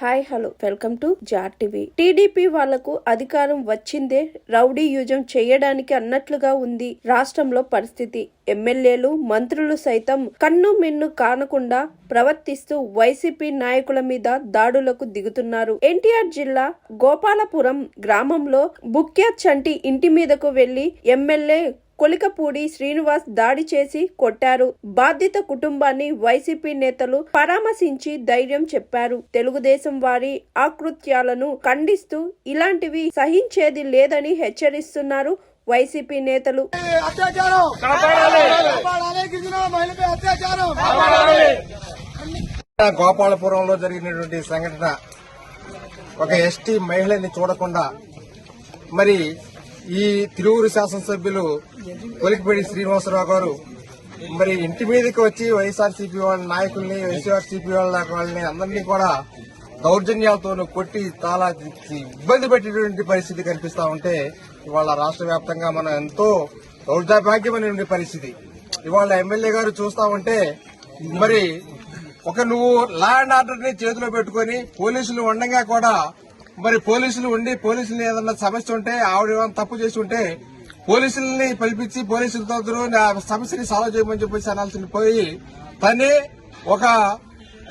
Hi hello welcome to jar TV. TDP వాళ్ళకు అధికారం వచ్చిందే రౌడీ యుజం చేయడానికి అన్నట్లుగా ఉంది రాష్ట్రంలో పరిస్థితి. ఎమ్మెల్యేలు మంత్రులు సైతం కన్ను మిన్ను కానకుండా ప్రవర్తిస్తూ వైసీపీ నాయకుల మీద దాడులకు దిగుతున్నారు. ఎన్టీఆర్ జిల్లా గోపాలపురం గ్రామంలో బుక్యా చంటి ఇంటి మీదకు వెళ్ళి ఎమ్మెల్యే కొలికపూడి శ్రీనివాస్ దాడి చేసి కొట్టారు. బాధిత కుటుంబాన్ని వైసీపీ నేతలు పరామర్శించి ధైర్యం చెప్పారు. తెలుగుదేశం వారి ఆకృత్యాలను ఖండిస్తూ ఇలాంటివి సహించేది లేదని హెచ్చరిస్తున్నారు వైసీపీ నేతలు. అత్యాచారం! కాపాడాలి! గిరిజన మహిళపై అత్యాచారం! గోపాలపురంలో జరిగినటువంటి సంఘటన ఒక ఎస్టీ మహిళని చూడకుండా మరి ఈ తిరువురు శాసనసభ్యులు కొలికిపేడి శ్రీనివాసరావు గారు మరి ఇంటి మీదకి వచ్చి వైఎస్ఆర్సీపీ వాళ్ళ నాయకుల్ని వైఎస్ఆర్సీపీ వాళ్ళ వాళ్ళని అందరినీ కూడా దౌర్జన్యాలతో కొట్టి చాలా ఇబ్బంది పెట్టేటువంటి పరిస్థితి కనిపిస్తా ఉంటే ఇవాళ రాష్ట్ర వ్యాప్తంగా మనం ఎంతో దౌర్జాభాగ్యమైన పరిస్థితి. ఇవాళ ఎమ్మెల్యే గారు చూస్తా ఉంటే మరి ఒక నువ్వు లా అండ్ ఆర్డర్ని చేతిలో పెట్టుకుని పోలీసులు ఉండగా కూడా మరి పోలీసులు ఉండి పోలీసులు ఏదన్నా సమస్య ఉంటే ఆవిడ ఏమైనా తప్పు చేసి ఉంటే పోలీసుల్ని పిలిపించి పోలీసులతో అందరూ సమస్యని సాల్వ్ చేయమని చెప్పేసి అనాల్సింది పోయి తనే ఒక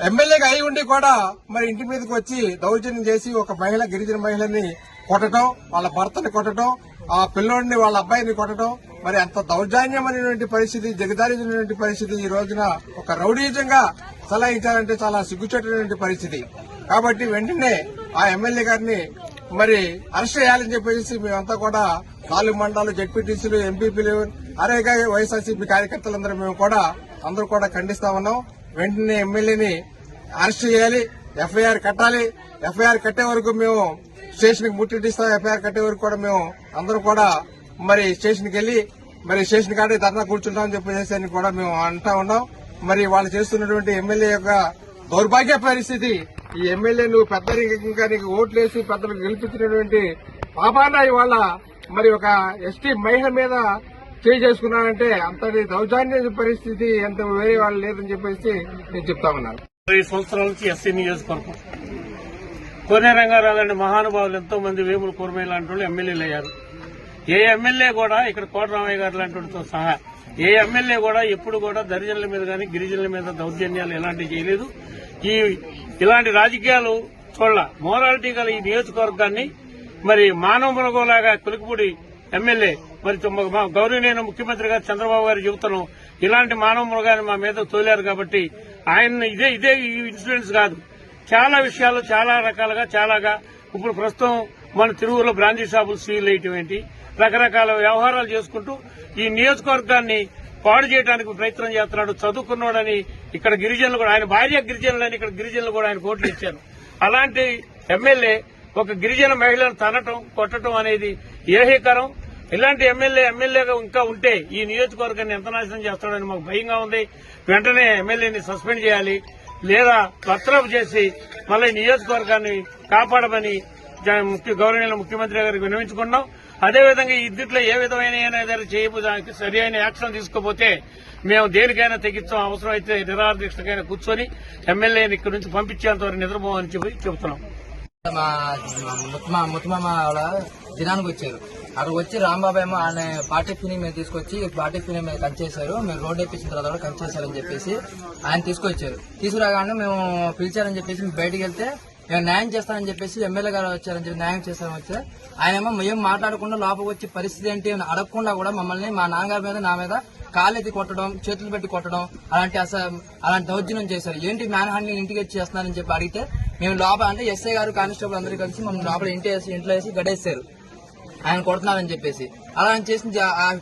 ఎమ్మెల్యేగా అయి ఉండి కూడా మరి ఇంటి మీదకి వచ్చి దౌర్జన్యం చేసి ఒక మహిళ గిరిజన మహిళని కొట్టడం వాళ్ళ భర్తని కొట్టడం ఆ పిల్లోడిని వాళ్ళ అబ్బాయిని కొట్టడం మరి అంత దౌర్జన్యమైనటువంటి పరిస్థితి జగదారినటువంటి పరిస్థితి ఈ రోజున ఒక రౌడీజంగా సలహించాలంటే చాలా సిగ్గుచేటటువంటి పరిస్థితి. కాబట్టి వెంటనే ఆ ఎమ్మెల్యే గారిని మరి అరెస్ట్ చేయాలని చెప్పేసి మేమంతా కూడా నాలుగు మండలాలు జడ్పీటీసీలు ఎంపీపీలు అరేగా వైఎస్ఆర్సీపీ కార్యకర్తలందరూ మేము కూడా అందరూ కూడా ఖండిస్తా ఉన్నాం. వెంటనే ఎమ్మెల్యేని అరెస్ట్ చేయాలి ఎఫ్ఐఆర్ కట్టాలి. ఎఫ్ఐఆర్ కట్టే వరకు మేము స్టేషన్కి ఎఫ్ఐఆర్ కట్టే వరకు కూడా మేము అందరూ కూడా మరి స్టేషన్కి మరి స్టేషన్ కాడే ధర్నా కూర్చుంటామని చెప్పేసి అని కూడా మేము అంటా ఉన్నాం. మరి వాళ్ళు చేస్తున్నటువంటి ఎమ్మెల్యే యొక్క దౌర్భాగ్య పరిస్థితి. ఈ ఎమ్మెల్యే నువ్వు పెద్దరికంగా నీకు ఓట్లేసి పెద్దలకు గెలిపించినటువంటి పాపాన ఇవాళ మరి ఒక ఎస్టీ మహిళ మీద చేయి చేసుకున్నానంటే అంతటి దౌర్జన్య పరిస్థితి ఎంత వేరే వాళ్ళు లేదని చెప్పేసి నేను చెప్తా ఉన్నాను. ఇరవై సంవత్సరాల నుంచి ఎస్సీ నియోజకవర్గం. కోనే రంగారావు లాంటి మహానుభావులు ఎంతో మంది వేములు కూరమయ్య లాంటి వాళ్ళు ఎమ్మెల్యేలు అయ్యారు ఏ ఎమ్మెల్యే కూడా ఇక్కడ కోటరామయ్య గారు లాంటి సహా ఏ ఎమ్మెల్యే కూడా ఎప్పుడు కూడా దరిజనుల మీద గాని గిరిజనుల మీద దౌర్జన్యాలు ఎలాంటివి చేయలేదు. ఈ ఇలాంటి రాజకీయాలు చూడాల మోరాలిటీ గల ఈ నియోజకవర్గాన్ని మరి మానవ మృగంలాగా కులికిపూడి ఎమ్మెల్యే మరి మా గౌరవనీయ ముఖ్యమంత్రి గారు చంద్రబాబు గారు చెబుతున్నాం ఇలాంటి మానవ మృగాన్ని మా మీద తోలారు కాబట్టి ఆయన ఇదే ఇదే ఈ ఇన్సిడెంట్స్ కాదు. చాలా విషయాలు చాలా రకాలుగా చాలాగా ఇప్పుడు ప్రస్తుతం మన తిరుగులో బ్రాంచీ షాపులు సీల్ వేయటం ఏంటి? రకరకాల వ్యవహారాలు చేసుకుంటూ ఈ నియోజకవర్గాన్ని పాడు చేయడానికి ప్రయత్నం చేస్తున్నాడు. చదువుకున్నాడని ఇక్కడ గిరిజనులు కూడా ఆయన భార్య గిరిజనులని ఇక్కడ గిరిజనులు కూడా ఆయన కోట్లు ఇచ్చారు. అలాంటి ఎమ్మెల్యే ఒక గిరిజన మహిళను తనటం కొట్టడం అనేది ఏహీకరం. ఇలాంటి ఎమ్మెల్యే ఎమ్మెల్యేగా ఇంకా ఉంటే ఈ నియోజకవర్గాన్ని ఎంత నాశనం చేస్తాడని మాకు భయంగా ఉంది. వెంటనే ఎమ్మెల్యేని సస్పెండ్ చేయాలి. లేదా బర్తరఫ్ చేసి మళ్ళీ నియోజకవర్గాన్ని కాపాడమని జ- ముఖ్య ముఖ్యమంత్రి గారికి విన్నవించుకున్నాం. అదేవిధంగా ఈ ఇద్దట్లో ఏ విధమైన ఏదైనా చేయడానికి సరి అయిన యాక్షన్ తీసుకోపోతే మేము దేనికైనా తెగించాం అవసరం అయితే నిరాహార కూర్చొని ఎమ్మెల్యేని ఇక్కడి నుంచి పంపించేంత వరకు నిద్రపోమని చెప్పి చెబుతున్నాం. మా ముత్తమ ముత్తమామ వాళ్ళ దినానికి వచ్చారు. అక్కడ వచ్చి రాంబాబు ఏమో ఆయన పార్టీ ఫిని మీద తీసుకొచ్చి పార్టీ ఫిని మీద కంచేశారు మీరు రోడ్ వేపించిన తర్వాత కూడా కంచేశారని చెప్పేసి ఆయన తీసుకొచ్చారు. తీసుకురాగానే మేము పిలిచారని చెప్పేసి బయటకు బయటికి వెళ్తే మేము న్యాయం చేస్తానని చెప్పేసి ఎమ్మెల్యే గారు వచ్చారని చెప్పి న్యాయం చేస్తారని వస్తే ఆయన ఏమో మేము మాట్లాడకుండా లోపలికి వచ్చి పరిస్థితి ఏంటి అని అడగకుండా కూడా మమ్మల్ని మా నాన్నగారి మీద నా మీద కాళ్ళెత్తి కొట్టడం చేతులు పెట్టి కొట్టడం అలాంటి అస అలాంటి దౌర్జన్యం చేశారు. ఏంటి మ్యాన్ హ్యాండింగ్ ఇంటికి వచ్చి చేస్తున్నారని చెప్పి అడిగితే మేము లోపల అంటే ఎస్ఐ గారు కానిస్టేబుల్ అందరూ కలిసి మమ్మల్ని లోపల ఇంటి వేసి ఇంట్లో వేసి గడేశారు. ఆయన కొడుతున్నారని చెప్పేసి. అలా ఆయన చేసిన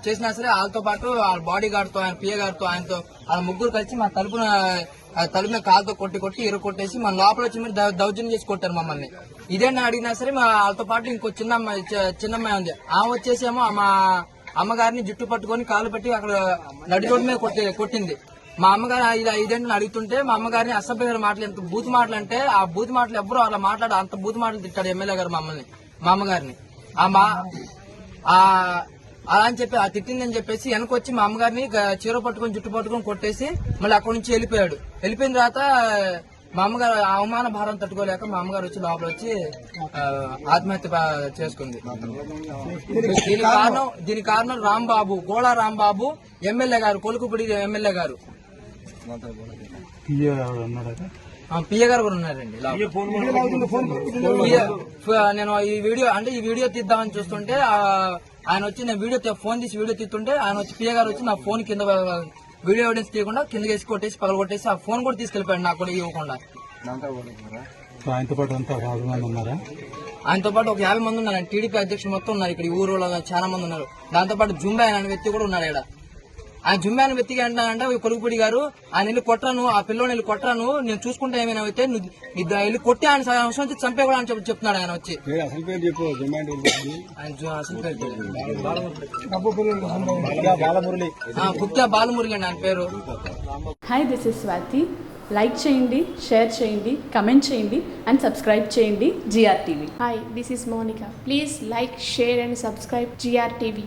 చేసినా సరే వాళ్ళతో పాటు వాళ్ళ బాడీ గార్డ్తో ఆయన పిఏ గారితో ఆయనతో వాళ్ళ ముగ్గురు కలిసి మా తలుపున ఆ తలుపు మీద కాలుతో కొట్టి కొట్టి ఇరు కొట్టేసి మన లోపల వచ్చి మీరు దౌర్జన్యం చేసి కొట్టారు మమ్మల్ని. ఇదే నేను అడిగినా సరే మా వాళ్ళతో పాటు ఇంకో చిన్న అమ్మాయి చిన్న అమ్మాయి ఉంది. ఆమె వచ్చేసేమో మా అమ్మగారిని జుట్టు పట్టుకొని కాలు పెట్టి అక్కడ నడి రోడ్డు మీద కొట్టి కొట్టింది. మా అమ్మగారు ఇది ఇదేంటని అడుగుతుంటే మా అమ్మగారిని అసభ్యమైన మాటలు ఎంత బూత్ మాటలు అంటే ఆ బూత్ మాటలు ఎవ్వరూ అలా మాట్లాడు అంత బూత్ మాటలు తిట్టాడు ఎమ్మెల్యే గారు మమ్మల్ని మా అమ్మగారిని. ఆ మా ఆ అలా అని చెప్పి ఆ తిట్టిందని చెప్పేసి వెనకొచ్చి మా అమ్మగారిని చీర పట్టుకొని జుట్టు పట్టుకొని కొట్టేసి మళ్ళీ అక్కడి నుంచి వెళ్ళిపోయాడు. వెళ్ళిపోయిన తర్వాత మా అమ్మగారు అవమాన భారం తట్టుకోలేక మా అమ్మగారు వచ్చి లోపల వచ్చి ఆత్మహత్య చేసుకుంది. దీని కారణం దీని కారణం రాంబాబు గోళా రాంబాబు ఎమ్మెల్యే గారు కొలుకుపూడి ఎమ్మెల్యే గారు. పియ్య గారు కూడా ఉన్నారండి నేను ఈ వీడియో అంటే ఈ వీడియో తీద్దామని చూస్తుంటే ఆ, ఆయన వచ్చి నేను వీడియో తీ- ఫోన్ తీసి వీడియో తీస్తుంటే ఆయన వచ్చి పియ్య గారు వచ్చి నా ఫోన్ కింద వీడియో ఎవిడెన్స్ తీయకుండా కింద వేసి కొట్టేసి పగల కొట్టేసి ఆ ఫోన్ కూడా తీసుకెళ్ళిపోయాడు నాకు కూడా ఇవ్వకుండా. ఆయనతో పాటు అంతా భాగంగా ఉన్నారా? ఆయనతో పాటు ఒక యాభై మంది ఉన్నారు. టీడీపీ అధ్యక్షులు మొత్తం ఉన్నారు. ఇక్కడ ఈ ఊరు చాలా మంది ఉన్నారు. దాంతో పాటు జుంబా అనే వ్యక్తి కూడా ఉన్నారు ఇక్కడ. ఆయన జుంబా అనే వ్యక్తికి అంటానంటే కొలుగుపూడి గారు ఆయన వెళ్ళి కొట్టాను ఆ పిల్లోని వెళ్ళి కొట్టాను నేను చూసుకుంటే ఏమైనా అయితే వెళ్ళి కొట్టి ఆయన సగం అవసరం వచ్చి చంపే కూడా అని చెప్పి చెప్తున్నాడు ఆయన వచ్చి అసలు పేరు చెప్పు డిమాండ్ ఆయన జు- అసలు పేరు తెలియదు. బాలమురళి ఆ, అండి ఆయన పేరు hi this is Swathi like చేయండి షేర్ చేయండి కమెంట్ చేయండి అండ్ సబ్స్క్రైబ్ చేయండి GR TV Hi, this is Monica. Please like, share, and subscribe GRTV.